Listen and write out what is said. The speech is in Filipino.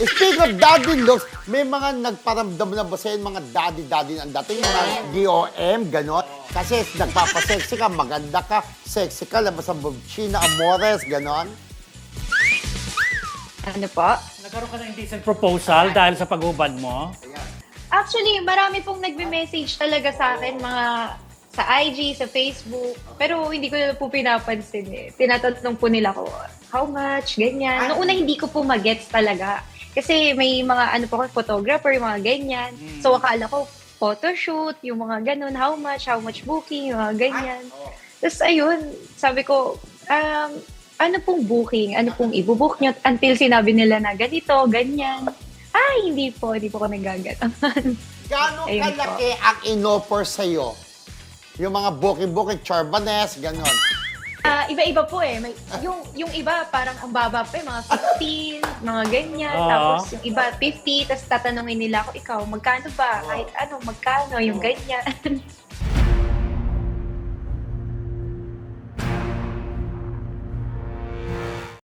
Speaking of daddy looks, may mga nagparamdam na ba sa'yo mga daddy-daddy ang dating mga DOM, ganon? Kasi nagpapasexy ka, maganda ka, sexy ka, labas ang China Amores, ganon? Ano po? Nagkaroon ka ng indecent proposal dahil sa paghubad mo? Actually, marami pong nagme-message talaga sa akin, mga sa IG, sa Facebook. Pero hindi ko na po pinapansin eh. Tinatanong po nila ko, how much, ganyan. Noong una hindi ko po magets talaga. Kasi may mga ano po ako, photographer, mga ganyan. So akala ko, photoshoot, yung mga ganun, how much, how much booking, yung mga ganyan. Tapos ayun, sabi ko, um, ano pong booking? Ano pong ibubook nyo? Until sinabi nila na ganito, ganyan. Ay, hindi po, hindi po ako nagaganon. Gano'ng Ayun po. kalaki ang inoffer sa'yo? Yung mga booking-booking, Charbanes, ganon. Ah, iba-iba po eh. May, yung, yung iba parang ang baba pa eh, mga 15, mga ganyan. Oo. Tapos yung iba 50, tapos tatanungin nila ako, ikaw, magkano ba? Kahit ano, magkano, yung ganyan.